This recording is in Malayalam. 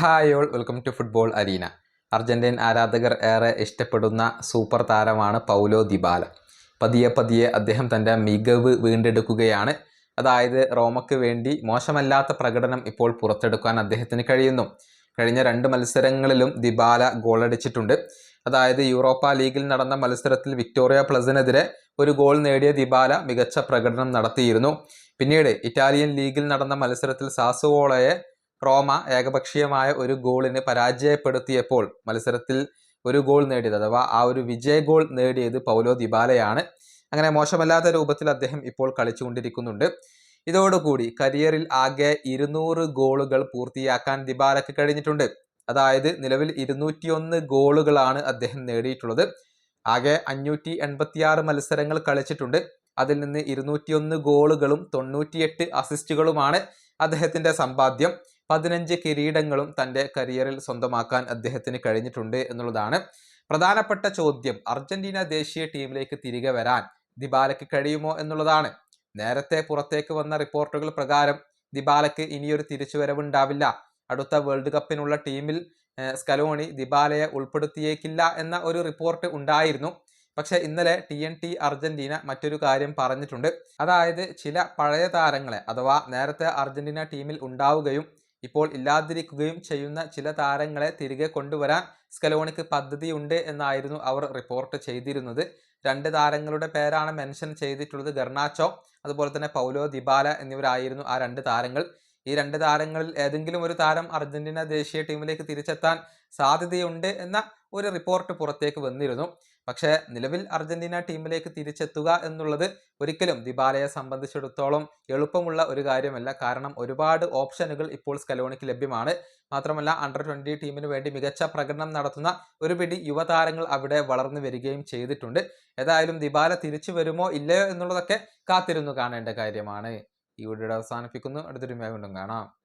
Hi all welcome to football arena. Argentine ആരാധകർ ഏറെ ഇഷ്ടപ്പെടുന്ന സൂപ്പർ താരമാണ് പൗലോ ദിബാല. പതിയെ പതിയെ അദ്ദേഹം തന്റെ മികവ് വീണ്ടെടുക്കുകയാണ്. അതായത് റോമയ്ക്ക് വേണ്ടി മോശമല്ലാത്ത പ്രകടനം ഇപ്പോൾ പുറത്തെടുക്കാൻ അദ്ദേഹത്തിന് കഴിയുന്നു. കഴിഞ്ഞ രണ്ട് മത്സരങ്ങളിലും ദിബാല ഗോളടിച്ചിട്ടുണ്ട്. അതായത് യൂറോപ്പ ലീഗിൽ നടന്ന മത്സരത്തിൽ വിക്ടോറിയ പ്ലസിനെതിരെ ഒരു ഗോൾ നേടിയ ദിബാല മികച്ച പ്രകടനം നടത്തിയിരുന്നു. പിന്നീട് ഇറ്റാലിയൻ ലീഗിൽ നടന്ന മത്സരത്തിൽ സാസുവോളയെ റോമ ഏകപക്ഷീയമായ ഒരു ഗോളിന് പരാജയപ്പെടുത്തിയപ്പോൾ മത്സരത്തിൽ ഒരു ഗോൾ നേടിയത് അഥവാ ആ ഒരു വിജയ ഗോൾ നേടിയത് പൗലോ ദിബാലയാണ്. അങ്ങനെ മോശമല്ലാത്ത രൂപത്തിൽ അദ്ദേഹം ഇപ്പോൾ കളിച്ചുകൊണ്ടിരിക്കുന്നുണ്ട്. ഇതോടുകൂടി കരിയറിൽ ആകെ ഇരുന്നൂറ് ഗോളുകൾ പൂർത്തിയാക്കാൻ ദിബാലയ്ക്ക് കഴിഞ്ഞിട്ടുണ്ട്. അതായത് നിലവിൽ ഇരുന്നൂറ്റിയൊന്ന് ഗോളുകളാണ് അദ്ദേഹം നേടിയിട്ടുള്ളത്. ആകെ അഞ്ഞൂറ്റി എൺപത്തിയാറ് മത്സരങ്ങൾ കളിച്ചിട്ടുണ്ട്. അതിൽ നിന്ന് ഇരുന്നൂറ്റിയൊന്ന് ഗോളുകളും തൊണ്ണൂറ്റിയെട്ട് അസിസ്റ്റുകളുമാണ് അദ്ദേഹത്തിന്റെ സമ്പാദ്യം. പതിനഞ്ച് കിരീടങ്ങളും തന്റെ കരിയറിൽ സ്വന്തമാക്കാൻ അദ്ദേഹത്തിന് കഴിഞ്ഞിട്ടുണ്ട് എന്നുള്ളതാണ് പ്രധാനപ്പെട്ട ചോദ്യം. അർജന്റീന ദേശീയ ടീമിലേക്ക് തിരികെ വരാൻ ദിബാലയ്ക്ക് കഴിയുമോ എന്നുള്ളതാണ്. നേരത്തെ പുറത്തേക്ക് വന്ന റിപ്പോർട്ടുകൾ പ്രകാരം ദിബാലയ്ക്ക് ഇനിയൊരു തിരിച്ചുവരവുണ്ടാവില്ല. അടുത്ത വേൾഡ് കപ്പിനുള്ള ടീമിൽ സ്കലോണി ദിബാലയെ ഉൾപ്പെടുത്തിയേക്കില്ല എന്ന ഒരു റിപ്പോർട്ട് ഉണ്ടായിരുന്നു. പക്ഷെ ഇന്നലെ ടി എൻ ടി അർജന്റീന മറ്റൊരു കാര്യം പറഞ്ഞിട്ടുണ്ട്. അതായത് ചില പഴയ താരങ്ങളെ അഥവാ നേരത്തെ അർജന്റീന ടീമിൽ ഉണ്ടാവുകയും ഇപ്പോൾ ഇല്ലാതിരിക്കുകയും ചെയ്യുന്ന ചില താരങ്ങളെ തിരികെ കൊണ്ടുവരാൻ സ്കലോണിക്ക് പദ്ധതിയുണ്ട് എന്നായിരുന്നു അവർ റിപ്പോർട്ട് ചെയ്തിരുന്നത്. രണ്ട് താരങ്ങളുടെ പേരാണ് മെൻഷൻ ചെയ്തിട്ടുള്ളത് ഗർണാച്ചോ അതുപോലെ തന്നെ പൗലോ ദിബാല എന്നിവരായിരുന്നു ആ രണ്ട് താരങ്ങൾ. ഈ രണ്ട് താരങ്ങളിൽ ഏതെങ്കിലും ഒരു താരം അർജന്റീന ദേശീയ ടീമിലേക്ക് തിരിച്ചെത്താൻ സാധ്യതയുണ്ട് എന്ന ഒരു റിപ്പോർട്ട് പുറത്തേക്ക് വന്നിരുന്നു. പക്ഷേ നിലവിൽ അർജന്റീന ടീമിലേക്ക് തിരിച്ചെത്തുക എന്നുള്ളത് ഒരിക്കലും ദിബാലയെ സംബന്ധിച്ചിടത്തോളം എളുപ്പമുള്ള ഒരു കാര്യമല്ല. കാരണം ഒരുപാട് ഓപ്ഷനുകൾ ഇപ്പോൾ സ്കലോണിക്ക് ലഭ്യമാണ്. മാത്രമല്ല അണ്ടർ ട്വന്റി ടീമിന് വേണ്ടി മികച്ച പ്രകടനം നടത്തുന്ന ഒരു പിടി യുവതാരങ്ങൾ അവിടെ വളർന്നു വരികയും ചെയ്തിട്ടുണ്ട്. ഏതായാലും ദിബാല തിരിച്ചു വരുമോ ഇല്ലയോ എന്നുള്ളതൊക്കെ കാത്തിരുന്നു കാണേണ്ട കാര്യമാണ്. ഈ വീഡിയോ അവസാനിപ്പിക്കുന്നു. അടുത്തൊരു വീണ്ടും കാണാം.